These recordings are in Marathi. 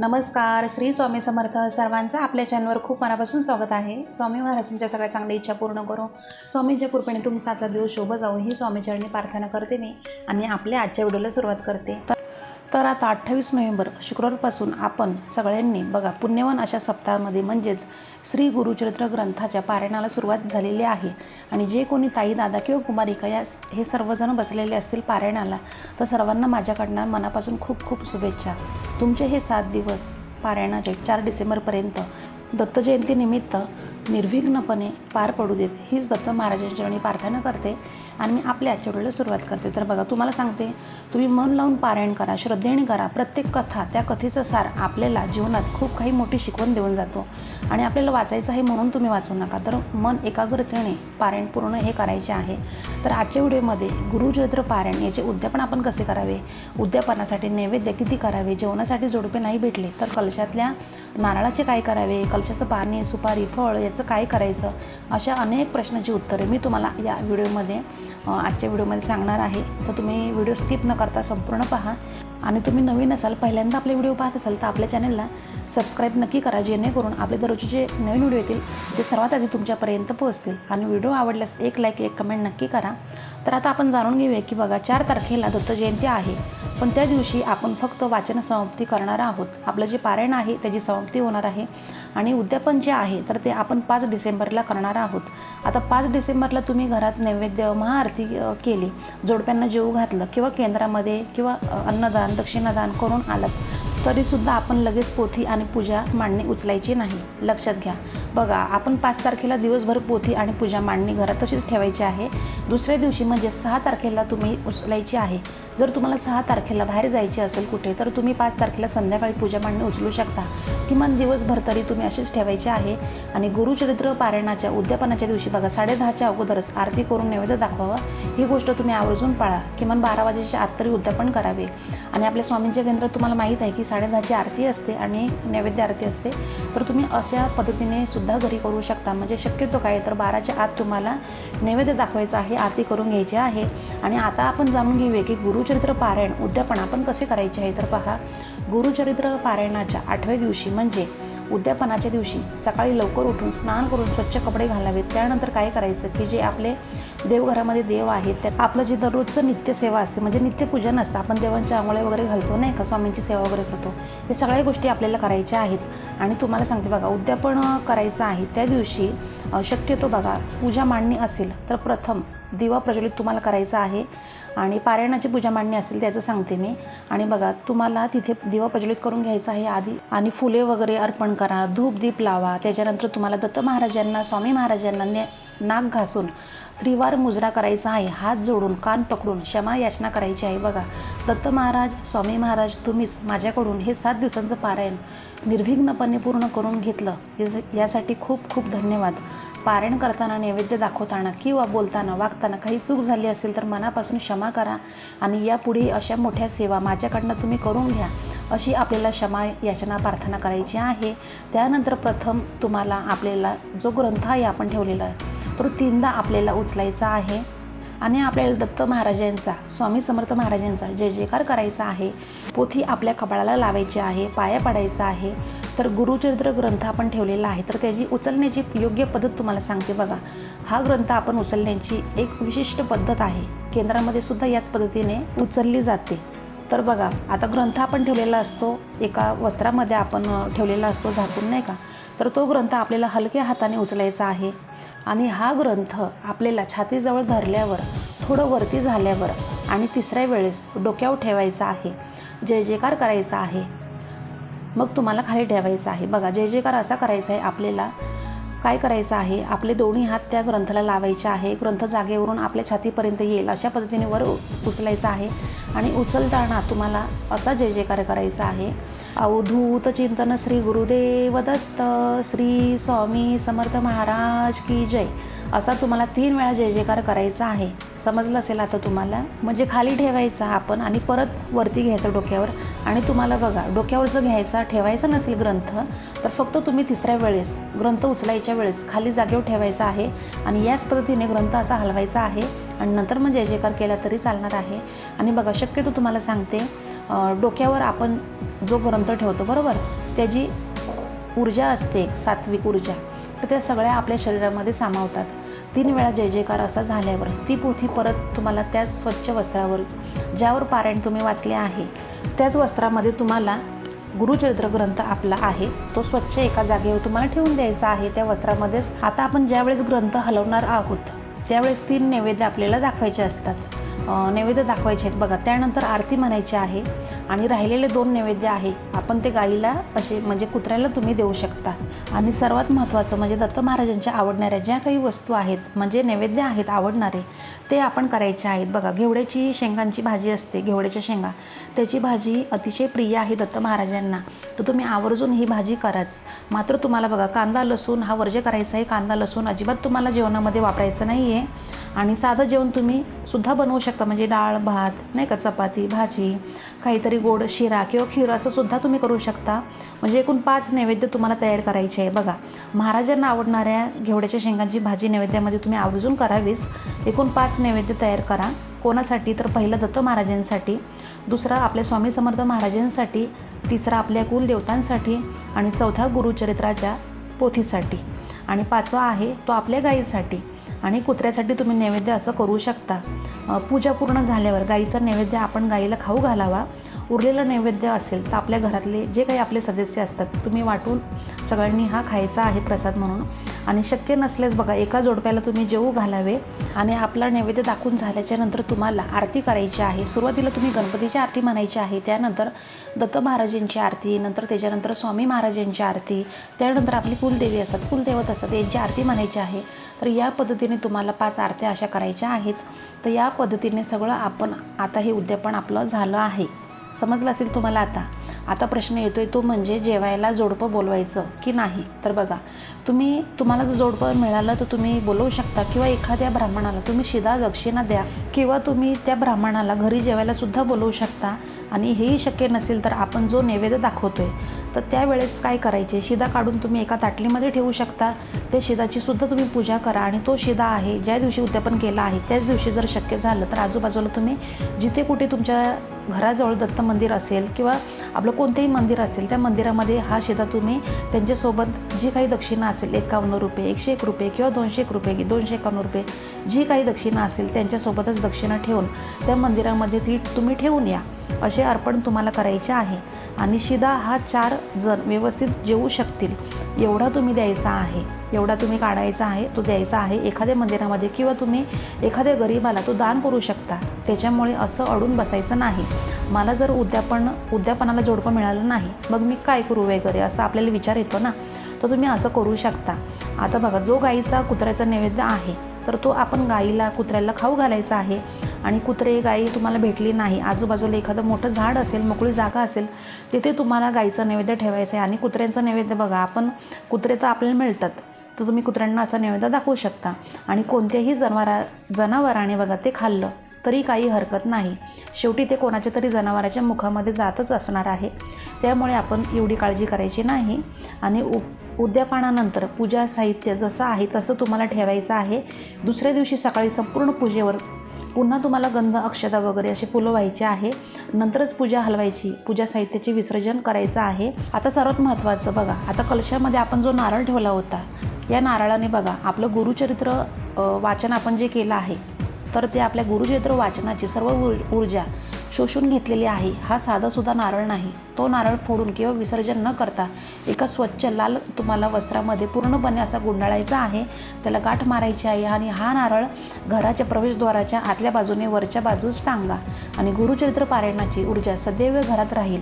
नमस्कार श्री स्वामी समर्थ सर्वांचं आपल्या चॅनलवर खूप मनापासून स्वागत आहे. स्वामी महाराज तुमच्या सगळ्या चांगल्या इच्छा पूर्ण करो. स्वामींच्या कृपेने तुमचा आजचा दिवस शोभ जाऊ ही स्वामीचरणी प्रार्थना करते मी आणि आपल्या आजच्या व्हिडिओला सुरुवात करते. तर आता अठ्ठावीस नोव्हेंबर शुक्रवारपासून आपण सगळ्यांनी बघा पुण्यवान अशा सप्ताहामध्ये म्हणजेच श्री गुरुचरित्र ग्रंथाच्या पारायणाला सुरुवात झालेली आहे. आणि जे कोणी ताई दादा किंवा कुमारिका या हे सर्वजण बसलेले असतील पारायणाला तर सर्वांना माझ्याकडनं मनापासून खूप खूप शुभेच्छा. तुमचे हे सात दिवस पारायणाचे चार डिसेंबरपर्यंत दत्तजयंतीनिमित्त निर्विघ्नपणे पार पडू देत. हीच दत्त महाराजांच्या चरणी प्रार्थना करते आणि मी आपल्या आजच्या सुरुवात करते. तर बघा तुम्हाला सांगते तुम्ही मन लावून पारायण करा श्रद्धेने करा. प्रत्येक कथा त्या कथेचा सार आपल्याला जीवनात खूप काही मोठी शिकवण देऊन जातो. आणि आपल्याला वाचायचं आहे म्हणून तुम्ही वाचू नका. तर मन एकाग्रतेने पारायण पूर्ण हे करायचे आहे. तर आजच्या व्हिडिओमध्ये गुरुचरित्र पारायण याचे उद्यापन आपण कसे करावे? उद्यापनासाठी नैवेद्य किती करावे? जेवणासाठी जोडपे नाही भेटले तर कलशातल्या नारळाचे काय करावे? कलशाचं पाणी सुपारी फळ याचं काय करायचं अशा अनेक प्रश्नांची उत्तरे मी तुम्हाला या व्हिडिओमध्ये आजच्या व्हिडिओमध्ये सांगणार आहे. तर तुम्ही व्हिडिओ स्किप न करता संपूर्ण पहा. आणि तुम्ही नवीन असाल पहिल्यांदा आपले व्हिडिओ पाहत असाल तर आपल्या चॅनलला सबस्क्राईब नक्की करा जेणेकरून आपले दररोजचे जे नवीन व्हिडिओ येतील ते सर्वात आधी तुमच्यापर्यंत पोहोचतील. आणि व्हिडिओ आवडल्यास एक लाईक एक कमेंट नक्की करा. तर आता आपण जाणून घेऊया की बघा चार तारखेला दत्त जयंती आहे. पण त्या दिवशी आपण फक्त वाचन समाप्ती करणार आहोत. आपलं जे पारायण आहे त्याची समाप्ती होणार आहे. आणि उद्यापन जे आहे तर ते आपण पाच डिसेंबरला करणार आहोत. आता पाच डिसेंबरला तुम्ही घरात नैवेद्य महाआरती केली. जोडप्यांना जेवू घातलं किंवा केंद्रामध्ये किंवा अन्नदान दक्षिणादान करून आलं तरीसुद्धा आपण लगेच पोथी आणि पूजा मांडणी उचलायची नाही. लक्षात घ्या. बघा आपण पाच तारखेला दिवसभर पोथी आणि पूजा मांडणी घरात तशीच ठेवायची आहे. दुसऱ्या दिवशी म्हणजे सहा तारखेला तुम्ही उचलायची आहे. जर तुम्हाला सहा तारखेला बाहेर जायचे असेल कुठे तर तुम्ही पाच तारखेला संध्याकाळी पूजा मांडणी उचलू शकता. किमान दिवसभर तरी तुम्ही अशीच ठेवायची आहे. आणि गुरुचरित्र पारायणाच्या उद्यापनाच्या दिवशी बघा साडेदहाच्या अगोदरच आरती करून नैवेद्य दाखवावा. ही गोष्ट तुम्ही आवर्जून पाळा. किमान बारा वाजेच्या आत तरी उद्यापन करावे. आणि आपल्या स्वामींच्या केंद्रात तुम्हाला माहीत आहे की साडेदहाची आरती असते आणि नैवेद्य आरती असते. तर तुम्ही अशा पद्धतीने सुद्धा घरी करू शकता. म्हणजे शक्यतो काय तर बाराच्या आत तुम्हाला नैवेद्य दाखवायचं आहे आरती करून घ्यायची आहे. आणि आता आपण जाणून घेऊया की गुरुचरित्र पारायण उद्यापन आपण कसे करायचे आहे. तर पहा गुरुचरित्र पारायणाच्या आठव्या दिवशी म्हणजे उद्यापनाच्या दिवशी सकाळी लवकर उठून स्नान करून स्वच्छ कपडे घालावेत. त्यानंतर काय करायचं की जे आपले देवघरामध्ये देव आहेत त्या आपलं जे दररोजचं नित्यसेवा असते म्हणजे नित्यपूजन असतं. आपण देवांच्या आंघोळ्या वगैरे घालतो नाही का? स्वामींची सेवा वगैरे करतो. हे सगळ्या गोष्टी आपल्याला करायच्या आहेत. आणि तुम्हाला सांगते बघा उद्यापन करायचं आहे त्या दिवशी शक्यतो बघा पूजा मांडणी असेल तर प्रथम दिवा प्रज्वलित तुम्हाला करायचा आहे. आणि पारायणाची पूजा मांडणी असेल त्याचं सांगते मी. आणि बघा तुम्हाला तिथे दिवा प्रज्वलित करून घ्यायचा आहे आधी. आणि फुले वगैरे अर्पण करा धूप दीप लावा. त्याच्यानंतर तुम्हाला दत्त महाराजांना स्वामी महाराजांना ने नाक घासून त्रिवार मुजरा करायचा आहे. हात जोडून कान पकडून क्षमा याचना करायची आहे. बघा दत्त महाराज स्वामी महाराज तुम्हीच माझ्याकडून हे सात दिवसांचं पारायण निर्विघ्नपणे पूर्ण करून घेतलं. यासाठी खूप खूप धन्यवाद. पारायण करताना नैवेद्य दाखवताना किंवा बोलताना वागताना काही चूक झाली असेल तर मनापासून क्षमा करा आणि यापुढे अशा मोठ्या सेवा माझ्याकडनं तुम्ही करून घ्या अशी आपल्याला क्षमा याचना प्रार्थना करायची आहे. त्यानंतर प्रथम तुम्हाला आपल्याला जो ग्रंथ आहे आपण ठेवलेला आहे तो तीनदा आपल्याला उचलायचा आहे. आणि आपल्याला दत्त महाराजांचा स्वामी समर्थ महाराजांचा जय जयकार करायचा आहे. पोथी आपल्या कपाळाला लावायची आहे पाया पडायचा आहे. तर गुरुचरित्र ग्रंथ आपण ठेवलेला आहे. तर त्याची उचलण्याची योग्य पद्धत तुम्हाला सांगते बघा. हा ग्रंथ आपण उचलण्याची एक विशिष्ट पद्धत आहे. केंद्रामध्ये सुद्धा याच पद्धतीने उचलली जाते. तर बघा आता ग्रंथ आपण ठेवलेला असतो. एका वस्त्रामध्ये आपण ठेवलेला असतो झाकून नाही का? तर तो ग्रंथ आपल्याला हलक्या हाताने उचलायचा आहे. आणि हा ग्रंथ आपल्याला छातीजवळ धरल्यावर थोडं वरती झाल्यावर आणि तिसऱ्या वेळेस डोक्यावर ठेवायचा आहे. जय जयकार करायचा आहे. मग तुम्हाला खाली ठेवायचं आहे. बघा जय जयकार असा करायचा आहे आपल्याला. काय करायचं आहे? आपले दोन्ही हात त्या ग्रंथाला लावायचे आहे. ग्रंथ जागेवरून आपल्या छातीपर्यंत येईल अशा पद्धतीने वर उचलायचं आहे. आणि उचलताना तुम्हाला असा जय जयकार करायचा आहे. अवधूत चिंतन श्री गुरुदेव दत्त श्री स्वामी समर्थ महाराज की जय. असा तुम्हाला तीन वेळा जय जयकार करायचा आहे. समजलं असेल आता तुम्हाला? म्हणजे खाली ठेवायचा आपण आणि परत वरती घ्यायचं डोक्यावर. आणि तुम्हाला बघा डोक्यावर जर घ्यायचा ठेवायचा नसेल ग्रंथ तर फक्त तुम्ही तिसऱ्या वेळेस ग्रंथ उचलायच्या वेळेस खाली जागेवर ठेवायचा आहे. आणि याच पद्धतीने ग्रंथ असा हलवायचा आहे आणि नंतर मग जय जयकार केला तरी चालणार आहे. आणि बघा शक्यतो तुम्हाला सांगते डोक्यावर आपण जो ग्रंथ ठेवतो बरोबर? त्याची ऊर्जा असते सात्विक ऊर्जा. तर त्या सगळ्या आपल्या शरीरामध्ये सामावतात. तीन वेळा जय जयकार असा झाल्यावर ती पोथी परत तुम्हाला त्या स्वच्छ वस्त्रावर ज्यावर पारायण तुम्ही वाचले आहे त्याच वस्त्रामध्ये तुम्हाला गुरुचरित्र ग्रंथ आपला आहे तो स्वच्छ एका जागेवर तुम्हाला ठेवून द्यायचा आहे. त्या वस्त्रामध्येच आता आपण ज्यावेळेस ग्रंथ हलवणार आहोत त्यावेळेस तीन नैवेद्य आपल्याला दाखवायचे असतात. नैवेद्य दाखवायचे आहेत. बघा त्यानंतर आरती म्हणायची आहे आणि राहिलेले दोन नैवेद्य आहे. आपण ते गाईला असे म्हणजे कुत्र्याला तुम्ही देऊ शकता. आणि सर्वात महत्त्वाचं म्हणजे दत्त महाराजांच्या आवडणाऱ्या ज्या काही वस्तू आहेत म्हणजे नैवेद्य आहेत आवडणारे ते आपण करायचे आहेत. बघा घेवड्याची शेंगांची भाजी असते घेवड्याच्या शेंगा. त्याची भाजी अतिशय प्रिय आहे दत्त महाराजांना. तर तुम्ही आवर्जून ही भाजी कराच. मात्र तुम्हाला बघा कांदा लसूण हा वर्ज्य करायचा आहे. कांदा लसूण अजिबात तुम्हाला जेवणामध्ये वापरायचं नाही आहे आणि साधं जेवण तुम्ही सुद्धा बनवू शकता. म्हणजे डाळ भात नाही का चपाती भाजी काहीतरी गोड शिरा किंवा खीर असं सुद्धा तुम्ही करू शकता. म्हणजे एकूण पाच नैवेद्य तुम्हाला तयार करायचे आहे. बघा महाराजांना आवडणाऱ्या घेवड्याच्या शेंगांची भाजी नैवेद्यामध्ये तुम्ही आवर्जून करावीच एकूण पाच नैवेद्य तयार करा. कोणासाठी? तर पहिलं दत्त महाराजांसाठी. दुसरा आपल्या स्वामी समर्थ महाराजांसाठी. तिसरा आपल्या कुलदेवतांसाठी. आणि चौथा गुरुचरित्राच्या पोथीसाठी. आणि पाचवा आहे तो आपल्या गाईसाठी आणि कुत्र्यासाठी तुम्ही नैवेद्य असं करू शकता. पूजा पूर्ण झाल्यावर गाईचा नैवेद्य आपण गाईला खाऊ घालावा. उरलेलं नैवेद्य असेल तर आपल्या घरातले जे काही आपले सदस्य असतात तुम्ही वाटून सगळ्यांनी हा खायचा आहे प्रसाद म्हणून. आणि शक्य नसल्यास बघा एका जोडप्याला तुम्ही जेवू घालावे आणि आपला नैवेद्य दाखवून झाल्याच्यानंतर तुम्हाला आरती करायची आहे. सुरुवातीला तुम्ही गणपतीची आरती म्हणायची आहे. त्यानंतर दत्त महाराजांची आरती नंतर त्याच्यानंतर स्वामी महाराजांची आरती त्यानंतर आपली कुलदेवी असतात कुलदेवत असतात यांची आरती म्हणायची आहे. तर या पद्धतीने तुम्हाला पाच आरत्या अशा करायच्या आहेत. तर या पद्धतीने सगळं आपण आता हे उद्यापन आपलं झालं आहे. समजलं असेल तुम्हाला आता? आता प्रश्न येतोय तो म्हणजे जेवायला जोडपं बोलवायचं की नाही? तर बघा तुम्ही तुम्हाला जर जोडपं मिळालं तर तुम्ही बोलवू शकता किंवा एखाद्या ब्राह्मणाला तुम्ही शिदा दक्षिणा द्या किंवा तुम्ही त्या ब्राह्मणाला घरी जेवायला सुद्धा बोलवू शकता. आणि हेही शक्य नसेल तर आपण जो नैवेद्य दाखवतो आहे तर त्यावेळेस काय करायचे? शिदा काढून तुम्ही एका ताटलीमध्ये ठेवू शकता. त्या शिदाची सुद्धा तुम्ही पूजा करा आणि तो शिदा आहे ज्या दिवशी उद्यापन केला आहे त्याच दिवशी जर शक्य झालं तर आजूबाजूला तुम्ही जिथे कुठे तुमच्या घराजवळ दत्त मंदिर असेल किंवा आपलं कोणतेही मंदिर असेल त्या मंदिरामध्ये हा शिदा तुम्ही त्यांच्यासोबत जी काही दक्षिणा असेल एकावन्न रुपये एकशे एक रुपये किंवा दोनशे एक रुपये दोनशे एकावन्न रुपये जी काही दक्षिणा असेल त्यांच्यासोबतच दक्षिणा ठेवून त्या मंदिरामध्ये ती तुम्ही ठेवून या. असे अर्पण तुम्हाला करायचे आहे. आणि शिदा हा चार जण व्यवस्थित जेवू शकतील. एवढा तुम्ही द्यायचा आहे. एवढा तुम्ही काढायचा आहे तो द्यायचा आहे एखाद्या मंदिरामध्ये किंवा तुम्ही एखाद्या गरीबाला तो दान करू शकता. त्याच्यामुळे असं अडून बसायचं नाही. मला जर उद्यापन उद्यापनाला जोडपं मिळालं नाही मग मी काय करू वगैरे असं आपल्याला विचार येतो ना. तर तुम्ही असं करू शकता. आता बघा जो गाईचा कुत्र्याचा नैवेद्य आहे तर तो आपण गाईला कुत्र्याला खाऊ घालायचा आहे. आणि कुत्रे गाई तुम्हाला भेटली नाही. आजूबाजूला एखादं मोठं झाड असेल मोकळी जागा असेल तिथे तुम्हाला गाईचं नैवेद्य ठेवायचं आहे. आणि कुत्र्यांचं नैवेद्य बघा आपण कुत्रे तर आपल्याला मिळतात. तर तुम्ही कुत्र्यांना असं नैवेद्य दाखवू शकता. आणि कोणत्याही जनावरा जनावराने बघा ते खाल्लं तरी काही हरकत नाही. शेवटी ते कोणाच्या तरी जनावराच्या मुखामध्ये जातच असणार आहे. त्यामुळे आपण एवढी काळजी करायची नाही. आणि उप उद्यापनानंतर पूजा साहित्य जसं आहे तसं तुम्हाला ठेवायचं आहे. दुसऱ्या दिवशी सकाळी संपूर्ण पूजेवर पुन्हा तुम्हाला गंध अक्षता वगैरे असे फुलं व्हायचे आहे. नंतरच पूजा हलवायची पूजा साहित्याचे विसर्जन करायचं आहे. आता सर्वात महत्त्वाचं बघा आता कलशामध्ये आपण जो नारळ ठेवला होता या नारळाने बघा आपलं गुरुचरित्र वाचन आपण जे केलं आहे तर ते आपल्या गुरुचरित्र वाचनाची सर्व ऊर- ऊर्जा शोषून घेतलेली आहे. हा साधासुद्धा नारळ नाही. तो नारळ फोडून किंवा विसर्जन न करता एका स्वच्छ लाल तुम्हाला वस्त्रामध्ये पूर्णपणे असा गुंडाळायचा आहे. त्याला गाठ मारायची आहे आणि हा नारळ घराच्या प्रवेशद्वाराच्या आतल्या बाजूने वरच्या बाजूस टांगा आणि गुरुचरित्र पारायणाची ऊर्जा सदैव घरात राहील.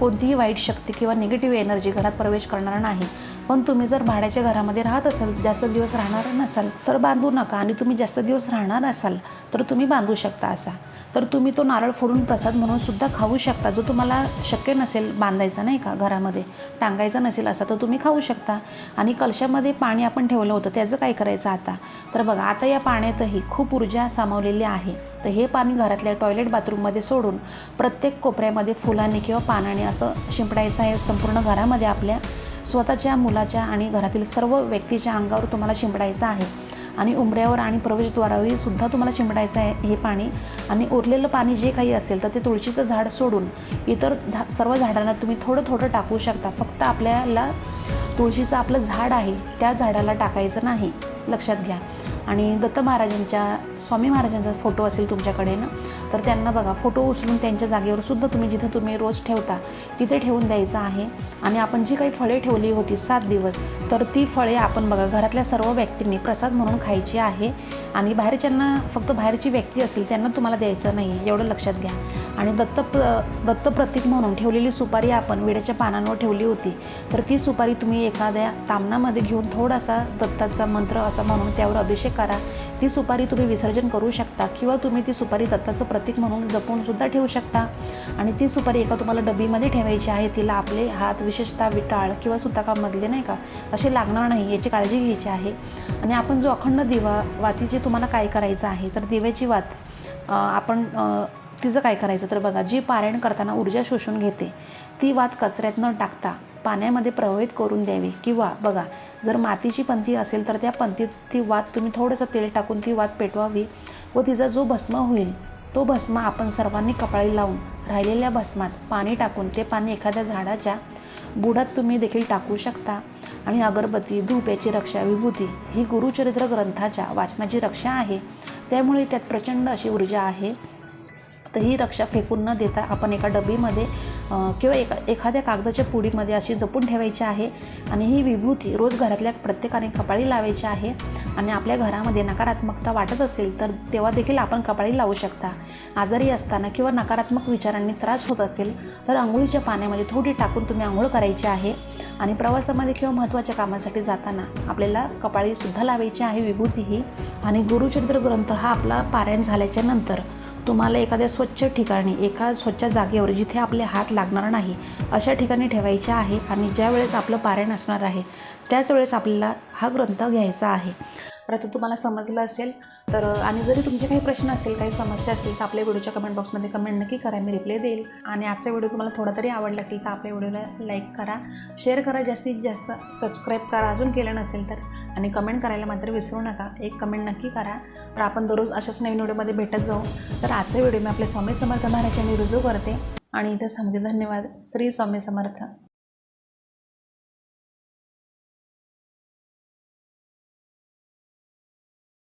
कोणतीही वाईट शक्ती किंवा निगेटिव्ह एनर्जी घरात प्रवेश करणार नाही. पण तुम्ही जर भाड्याच्या घरामध्ये राहत असाल जास्त दिवस राहणार नसाल तर बांधू नका आणि तुम्ही जास्त दिवस राहणार असाल तर तुम्ही बांधू शकता असा. तर तुम्ही तो नारळ फोडून प्रसाद म्हणून सुद्धा खाऊ शकता जो तुम्हाला शक्य नसेल बांधायचा नाही का घरामध्ये टांगायचा नसेल असा तर तुम्ही खाऊ शकता. आणि कलशामध्ये पाणी आपण ठेवलं होतं त्याचं काय करायचं आता? तर बघा आता या पाण्यातही खूप ऊर्जा सामावलेली आहे. तर हे पाणी घरातल्या टॉयलेट बाथरूममध्ये सोडून प्रत्येक कोपऱ्यामध्ये फुलाने किंवा पानाने असं शिंपडायचं आहे संपूर्ण घरामध्ये आपल्या स्वतःच्या मुलाच्या आणि घरातील सर्व व्यक्तीच्या अंगावर तुम्हाला शिंपडायचं आहे. आणि उंबऱ्यावर आणि प्रवेशद्वारावरही सुद्धा तुम्हाला शिंपडायचं आहे हे पाणी. आणि उरलेलं पाणी जे काही असेल तर ते तुळशीचं झाड सोडून इतर झा सर्व झाडांना तुम्ही थोडं थोडं टाकू शकता. फक्त आपल्याला तुळशीचं आपलं झाड आहे त्या झाडाला टाकायचं नाही. लक्षात घ्या. आणि दत्त महाराजांच्या स्वामी महाराजांचा फोटो असेल तुमच्याकडे ना तर त्यांना बघा फोटो उचलून त्यांच्या जागेवर सुद्धा तुम्ही जिथं तुम्ही रोज ठेवता तिथे ठेवून द्यायचं आहे. आणि आपण जी काही फळे ठेवली होती सात दिवस तर ती फळे आपण बघा घरातल्या सर्व व्यक्तींनी प्रसाद म्हणून खायची आहे. आणि बाहेरच्यांना फक्त बाहेरची व्यक्ती असेल त्यांना तुम्हाला द्यायचं नाही एवढं लक्षात घ्या. आणि दत्त प्र दत्त प्रतीक म्हणून ठेवलेली सुपारी आपण विड्याच्या पानांवर ठेवली होती. तर ती सुपारी तुम्ही एखाद्या तामणामध्ये घेऊन थोडासा दत्ताचा मंत्र असा म्हणून त्यावर अभिषेक करा. ती सुपारी तुम्ही विसर्जन करू शकता किंवा तुम्ही ती सुपारी दत्ताचं प्रतीक म्हणून जपूनसुद्धा ठेवू शकता. आणि ती सुपारी एका तुम्हाला डबीमध्ये ठेवायची आहे. तिला आपले हात विशेषतः विटाळ किंवा सुताकामधले नाही का असे लागणार नाही याची काळजी घ्यायची आहे. आणि आपण जो अखंड दिवा वातीची तुम्हाला काय करायचं आहे तर दिव्याची वात आपण तिचं काय करायचं? तर बघा जी पारायण करताना ऊर्जा शोषून घेते ती वात कचऱ्यात न टाकता पाण्यामध्ये प्रवाहित करून द्यावी. किंवा बघा जर मातीची पंथी असेल तर त्या पंथीत ती वात तुम्ही थोडंसं तेल टाकून ती वात पेटवावी व तिचा जो भस्म होईल तो भस्म आपण सर्वांनी कपाळी लावून राहिलेल्या भस्मात पाणी टाकून ते पाणी एखाद्या झाडाच्या बुडात तुम्ही देखील टाकू शकता. आणि अगरबत्ती धूप याची रक्षा विभूती ही गुरुचरित्र ग्रंथाच्या वाचनाची रक्षा आहे. त्यामुळे त्यात प्रचंड अशी ऊर्जा आहे. तर ही रक्षा फेकून न देता आपण एका डबीमध्ये किंवा एका एखाद्या कागदाच्या पुडीमध्ये अशी जपून ठेवायची आहे. आणि ही विभूती रोज घरातल्या प्रत्येकाने कपाळी लावायची आहे. आणि आपल्या घरामध्ये नकारात्मकता वाटत असेल तर तेव्हा देखील आपण कपाळी लावू शकता. आजारी असताना किंवा नकारात्मक विचारांनी त्रास होत असेल तर आंघोळीच्या पाण्यामध्ये थोडी टाकून तुम्ही आंघोळ करायची आहे. आणि प्रवासामध्ये किंवा महत्त्वाच्या कामासाठी जाताना आपल्याला कपाळीसुद्धा लावायची आहे विभूती ही. आणि गुरुचरित्र ग्रंथ हा आपला पारायण झाल्याच्यानंतर तुम्हाला एखाद्या स्वच्छ ठिकाणी एका स्वच्छ जागेवर जिथे आपले हात लागणार नाही अशा ठिकाणी ठेवायचे आहे आणि ज्या वेळेस आपलं पारायण असणार आहे त्याच वेळेस आपल्याला हा ग्रंथ घ्यायचा आहे. तर आता तुम्हाला समजलं असेल तर आणि जरी तुमचे काही प्रश्न असेल काही समस्या असेल तर आपल्या व्हिडिओच्या कमेंट बॉक्समध्ये कमेंट नक्की करा मी रिप्लाय देईल. आणि आजचा व्हिडिओ तुम्हाला थोडा तरी आवडला असेल तर आपल्या व्हिडिओला लाईक करा शेअर करा जास्तीत जास्त सबस्क्राईब करा अजून केलं नसेल तर आणि कमेंट करायला मात्र विसरू नका एक कमेंट नक्की करा. तर आपण दररोज अशाच नवीन व्हिडिओमध्ये भेटत जाऊ. तर आजचा व्हिडिओ मी आपल्या स्वामी समर्थ महाराजांनी रुजू करते. आणि इथं सांगते धन्यवाद. श्री स्वामी समर्थ.